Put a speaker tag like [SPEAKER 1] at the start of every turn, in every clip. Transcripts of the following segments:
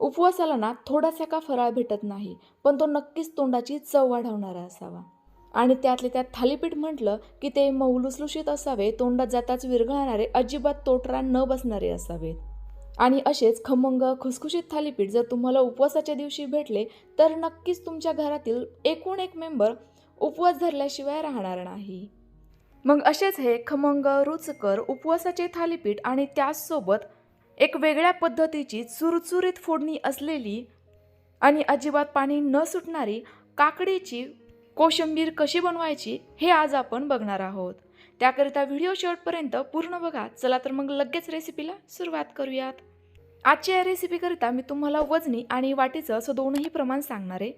[SPEAKER 1] उपवासाला ना थोडासा का फराळ भेटत नाही पण तो नक्कीच तोंडाची चव वाढवणारा असावा. आणि त्यातले त्यात थालीपीठ म्हटलं की ते मऊ लुसलुशीत असावे तोंडात जाताच विरघळणारे अजिबात तोटरा न बसणारे असावेत आणि असेच खमंग खुसखुशीत थालीपीठ जर तुम्हाला उपवासाच्या दिवशी भेटले तर नक्कीच तुमच्या घरातील एकूण एक मेंबर उपवास धरल्याशिवाय राहणार नाही. मग असेच हे खमंग रुचकर उपवासाचे थालीपीठ आणि त्याचसोबत एक वेगळ्या पद्धतीची चुरचुरीत फोडणी असलेली आणि अजिबात पाणी न सुटणारी काकडीची कोशिंबीर कशी बनवायची हे आज आपण बघणार आहोत. त्याकरिता व्हिडिओ शेवटपर्यंत पूर्ण बघा. चला तर मग लगेच रेसिपीला सुरुवात करूयात. आजच्या या रेसिपीकरिता मी तुम्हाला वजनी आणि वाटीचं असं दोनही प्रमाण सांगणार आहे.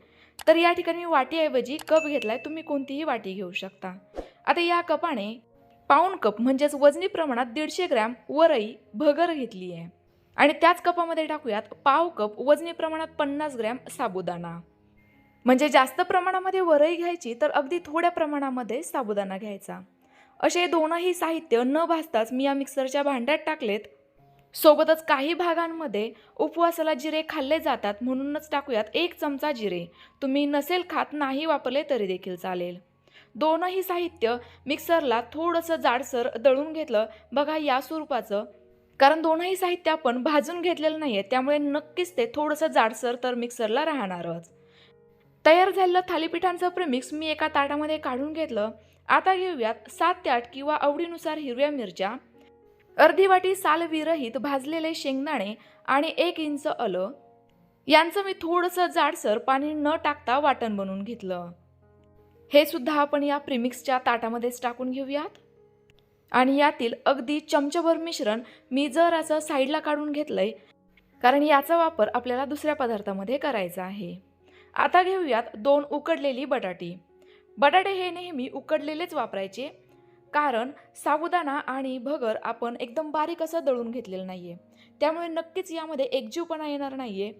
[SPEAKER 1] तर या ठिकाणी मी वाटीऐवजी कप घेतलाय. तुम्ही कोणतीही वाटी घेऊ शकता. आता या कपाने पाऊण कप म्हणजेच वजनी प्रमाणात दीडशे ग्रॅम वरई भगर घेतली आहे आणि त्याच कपामध्ये टाकूयात पाव कप वजनी प्रमाणात पन्नास ग्रॅम साबुदाणा. म्हणजे जास्त प्रमाणामध्ये वरई घ्यायची तर अगदी थोड्या प्रमाणामध्ये साबुदाणा घ्यायचा. असे दोनही साहित्य न भाजताच मी या मिक्सरच्या भांड्यात टाकलेत. सोबतच काही भागांमध्ये उपवासाला जिरे खाल्ले जातात म्हणूनच टाकूयात एक चमचा जिरे. तुम्ही नसेल खात नाही वापरले तरी देखील चालेल. दोनही साहित्य मिक्सरला थोडंसं जाडसर दळून घेतलं. बघा या स्वरूपाचं. कारण दोनही साहित्य आपण भाजून घेतलेलं नाही आहे त्यामुळे नक्कीच ते थोडंसं जाडसर तर मिक्सरला राहणारच. तयार झालेलं थालीपीठांचं प्रेमिक्स मी एका ताटामध्ये काढून घेतलं. आता घेऊयात सात ते आठ किंवा आवडीनुसार हिरव्या मिरच्या अर्धी वाटी सालविरहित भाजलेले शेंगदाणे आणि एक इंच आलं यांचं मी थोडंसं जाडसर पाणी न टाकता वाटण बनवून घेतलं. हे सुद्धा आपण या प्रिमिक्सच्या ताटामध्येच टाकून घेऊयात. आणि यातील अगदी चमचभर मिश्रण मी जर असं साईडला काढून घेतलंय कारण याचा वापर आपल्याला दुसऱ्या पदार्थामध्ये करायचा आहे. आता घेऊयात दोन उकडलेली बटाटी. बटाटे हे नेहमी उकडलेलेच वापरायचे कारण साबुदाणा आणि भगर आपण एकदम बारीक असं दळून घेतलेलं नाही आहे त्यामुळे नक्कीच यामध्ये एकजीवपणा येणार नाही आहे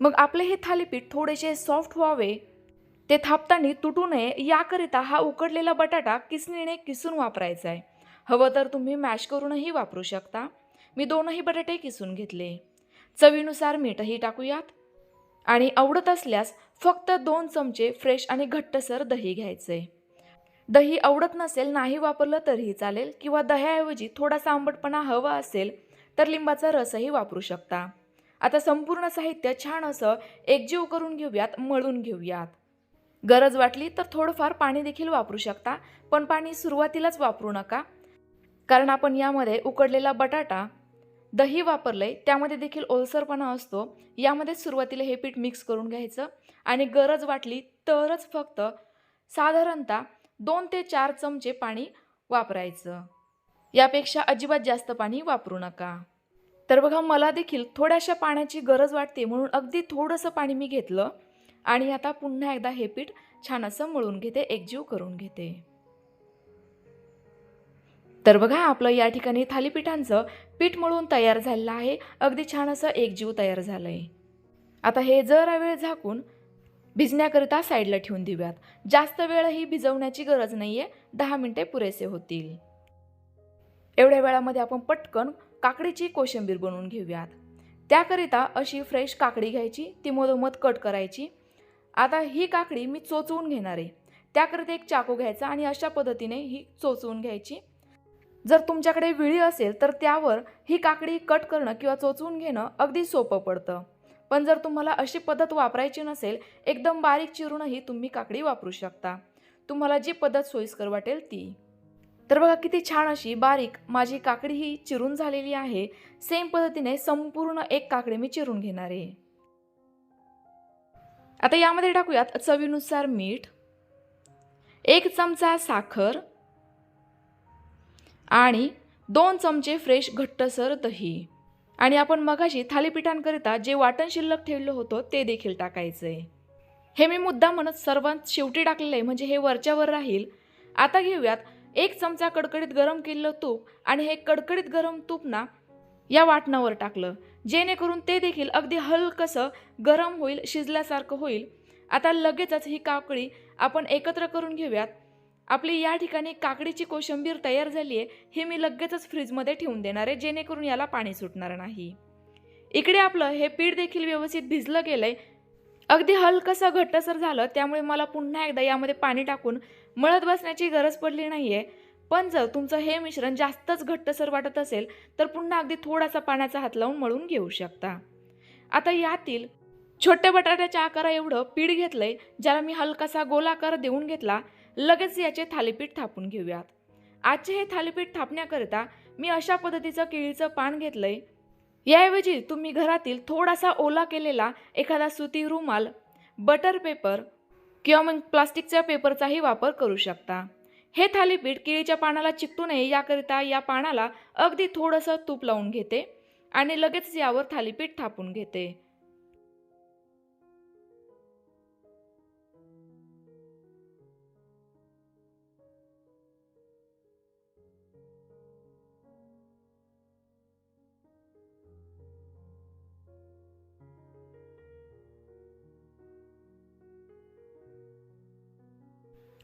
[SPEAKER 1] मग आपले हे थालीपीठ थोडेसे सॉफ्ट व्हावे. ते थापताना तुटू नये याकरिता हा उकडलेला बटाटा किसणीने किसून वापरायचा आहे. हवं तर तुम्ही मॅश करूनही वापरू शकता. मी दोनही बटाटे किसून घेतले. चवीनुसार मीठही टाकूयात. आणि आवडत असल्यास फक्त दोन चमचे फ्रेश आणि घट्टसर दही घ्यायचे. दही आवडत नसेल नाही वापरलं तरीही चालेल किंवा दह्याऐवजी थोडासा आंबटपणा हवा असेल तर लिंबाचा रसही वापरू शकता. आता संपूर्ण साहित्य छान असं एकजीव करून घेऊयात मळून घेऊयात. गरज वाटली तर थोडंफार पाणी देखील वापरू शकता पण पाणी सुरुवातीलाच वापरू नका. कारण आपण यामध्ये उकडलेला बटाटा दही वापरलं आहे त्यामध्ये देखील ओलसरपणा असतो. यामध्ये सुरुवातीला हे पीठ मिक्स करून घ्यायचं आणि गरज वाटली तरच फक्त साधारणतः दोन ते चार चमचे पाणी वापरायचं. यापेक्षा अजिबात जास्त पाणी वापरू नका. तर बघा मला देखील थोड्याशा पाण्याची गरज वाटते म्हणून अगदी थोडंसं पाणी मी घेतलं आणि आता पुन्हा एकदा हे पीठ छान असं मळून घेते एकजीव करून घेते. तर बघा आपलं या ठिकाणी थालीपीठांचं पीठ मळून तयार झालेलं आहे. अगदी छान असं एकजीव तयार झालं आहे आता हे जरा वेळ झाकून भिजण्याकरिता साईडला ठेवून देऊयात. जास्त वेळही भिजवण्याची गरज नाही आहे दहा मिनटे पुरेसे होतील. एवढ्या वेळामध्ये आपण पटकन काकडीची कोशिंबीर बनवून घेऊयात. त्याकरिता अशी फ्रेश काकडी घ्यायची ती मधोमध कट करायची. आता ही काकडी मी चोचवून घेणार आहे. त्याकरिता एक चाकू घ्यायचा आणि अशा पद्धतीने ही चोचवून घ्यायची. जर तुमच्याकडे विळी असेल तर त्यावर ही काकडी कट करणं किंवा चोचवून घेणं अगदी सोपं पडतं. पण जर तुम्हाला अशी पद्धत वापरायची नसेल एकदम बारीक चिरूनही तुम्ही काकडी वापरू शकता. तुम्हाला जी पद्धत सोयीस्कर वाटेल ती. तर बघा किती छान अशी बारीक माझी काकडी ही चिरून झालेली आहे. सेम पद्धतीने संपूर्ण एक काकडी मी चिरून घेणार आहे. आता यामध्ये टाकूयात चवीनुसार मीठ. एक चमचा साखर. आणि दोन चमचे फ्रेश घट्टसर दही. आणि आपण मगाशी थालीपीठांकरिता जे वाटण शिल्लक ठेवलं होतं ते देखील टाकायचं. आहे हे मी मुद्दा म्हणत सर्वांत शेवटी टाकलेलं आहे म्हणजे हे वरच्यावर राहील. आता घेऊयात एक चमचा कडकडीत गरम केलेलं तूप आणि हे कडकडीत गरम तूप ना या वाटणावर टाकलं. जेणेकरून ते देखील अगदी हलकसं गरम होईल शिजल्यासारखं होईल. आता लगेचच ही काकडी आपण एकत्र करून घेऊयात. आपली या ठिकाणी काकडीची कोशिंबीर तयार झाली आहे हे मी लगेचच फ्रीजमध्ये ठेवून देणार आहे जेणेकरून याला पाणी सुटणार नाही. इकडे आपलं हे पीठ देखील व्यवस्थित भिजलं गेलं आहे अगदी हलकसं घट्टसर झालं त्यामुळे मला पुन्हा एकदा यामध्ये पाणी टाकून मळत बसण्याची गरज पडली नाही आहे पण जर तुमचं हे मिश्रण जास्तच घट्टसर वाटत असेल तर पुन्हा अगदी थोडासा पाण्याचा हात लावून मळून घेऊ शकता. आता यातील छोट्या बटाट्याच्या आकारा एवढं पीठ घेतलंय ज्याला मी हलकासा गोलाकार देऊन घेतला लगेच याचे थालीपीठ थापून घेऊयात. आजचे हे थालीपीठ थापण्याकरिता मी अशा पद्धतीचं केळीचं पान घेतलंय. याऐवजी तुम्ही घरातील थोडासा ओला केलेला एखादा सुती रुमाल बटर पेपर किंवा मग प्लास्टिकच्या पेपरचाही वापर करू शकता. हे थालीपीठ केळीच्या पानाला चिकटू नये याकरिता या पानाला अगदी थोडंसं तूप लावून घेते आणि लगेच यावर थालीपीठ थापून घेते.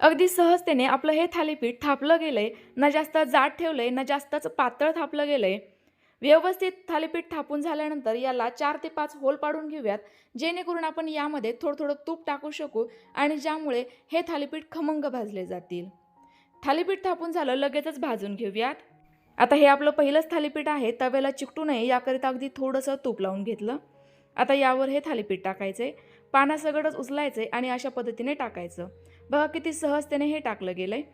[SPEAKER 1] अगदी सहजतेने आपलं हे थालीपीठ थापलं गेलंय ना जास्त जाड ठेवलंय ना जास्तच पातळ थापलं गेलंय. व्यवस्थित थालीपीठ थापून झाल्यानंतर याला चार ते पाच होल पाडून घेऊयात जेणेकरून आपण यामध्ये थोडं थोडं तूप टाकू शकू आणि ज्यामुळे हे थालीपीठ खमंग भाजले जातील. थालीपीठ थापून झालं लगेचच भाजून घेऊयात. आता हे आपलं पहिलंच थालीपीठ आहे तव्याला चिकटू नये याकरिता अगदी थोडंसं तूप लावून घेतलं. आता यावर हे थालीपीठ टाकायचे पानासगडच उचलायचे आणि अशा पद्धतीने टाकायचं. बघा किती सहजतेने हे टाकलं गेलं आहे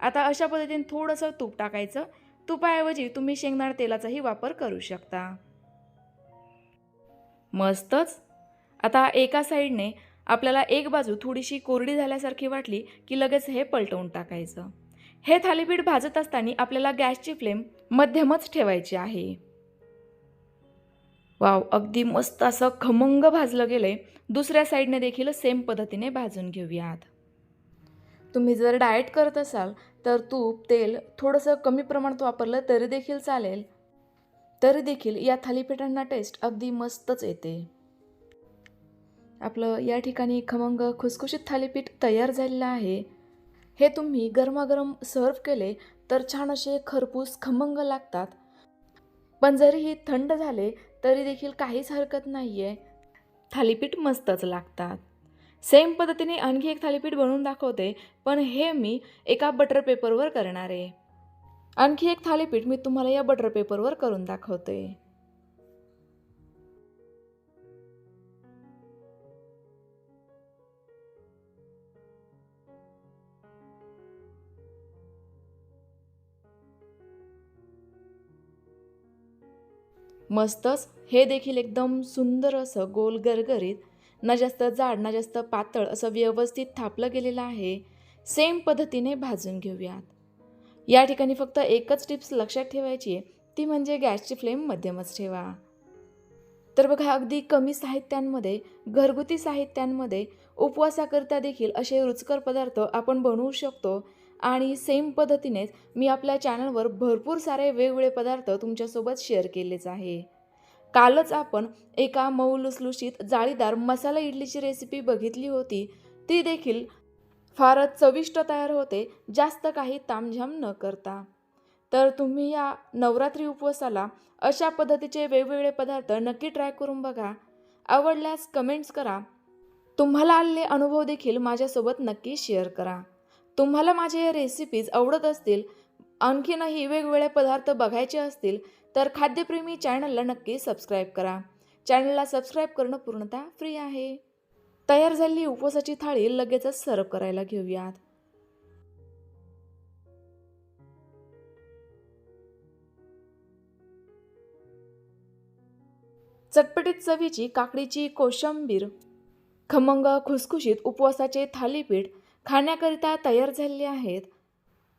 [SPEAKER 1] आता अशा पद्धतीने थोडंसं तूप टाकायचं. तुपाऐवजी तुम्ही शेंगदाणा तेलाचाही वापर करू शकता. मस्तच. आता एका साईडने आपल्याला एक बाजू थोडीशी कोरडी झाल्यासारखी वाटली की लगेच हे पलटवून टाकायचं. हे थालीपीठ भाजत असताना आपल्याला गॅसची फ्लेम मध्यमच ठेवायची आहे. वाव अगदी मस्त असं खमंग भाजलं गेलंय. दुसऱ्या साईडने देखील सेम पद्धतीने भाजून घेऊयात. तुम्ही जर डाएट करत असाल तर तूप तेल थोडंसं कमी प्रमाणात वापरलं तरी देखील चालेल. तरी देखील या थालीपीठांना टेस्ट अगदी मस्तच येते. आपलं या ठिकाणी खमंग खुसखुशीत थालीपीठ तयार झालेलं आहे. हे तुम्ही गरमागरम सर्व केले तर छान असे खरपूस खमंग लागतात. पण जरीही थंड झाले तरी देखील काहीच हरकत नाही आहे थालीपीठ मस्तच लागतात. सेम पद्धतीने आणखी एक थालीपीठ बनवून दाखवते पण हे मी एका बटर पेपरवर करणार आहे. आणखी एक थालीपीठ मी तुम्हाला या बटर पेपरवर करून दाखवते. मस्तच हे देखील एकदम सुंदर असं गोल गरगरीत ना जास्त जाड ना जास्त पातळ असं व्यवस्थित थापलं गेलेलं आहे. सेम पद्धतीने भाजून घेऊयात. या ठिकाणी फक्त एकच टिप्स लक्षात ठेवायची आहे. ती म्हणजे गॅसची फ्लेम मध्यमच ठेवा. तर बघा अगदी कमी साहित्यांमध्ये घरगुती साहित्यांमध्ये उपवासाकरिता देखील असे रुचकर पदार्थ आपण बनवू शकतो. आणि सेम पद्धतीनेच मी आपल्या चॅनलवर भरपूर सारे वेगवेगळे पदार्थ तुमच्यासोबत शेअर केलेच आहे. कालच आपण एका मऊ लुसलुशीत जाळीदार मसाला इडलीची रेसिपी बघितली होती. ती देखील फारच चविष्ट तयार होते जास्त काही तामझाम न करता. तर तुम्ही या नवरात्री उपवासाला अशा पद्धतीचे वेगवेगळे पदार्थ नक्की ट्राय करून बघा. आवडल्यास कमेंट्स करा. तुम्हाला आलेले अनुभव देखील माझ्यासोबत नक्की शेअर करा. तुम्हाला माझे रेसिपीज आवडत असतील आणखीनही वेगवेगळे पदार्थ बघायचे असतील तर खाद्यप्रेमी चॅनलला नक्की सबस्क्राईब करा. चॅनलला सबस्क्राईब करणं पूर्णतः फ्री आहे. तयार झालेली उपवासाची थाळी लगेचच सर्व करायला घेऊयात. चटपटीत चवीची काकडीची कोशंबीर खमंग खुसखुशीत उपवासाचे थालीपीठ खाण्याकरिता तयार झालेले आहेत.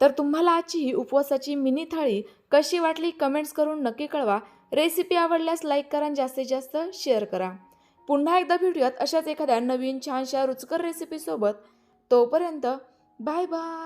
[SPEAKER 1] तर तुम्हाला आजची ही उपवासाची मिनी थाळी कशी वाटली कमेंट्स करून नक्की कळवा. रेसिपी आवडल्यास लाईक करा आणि जास्तीत जास्त शेअर करा. पुन्हा एकदा भेटूयात अशाच एखाद्या नवीन छानशा रुचकर रेसिपीसोबत तोपर्यंत बाय बाय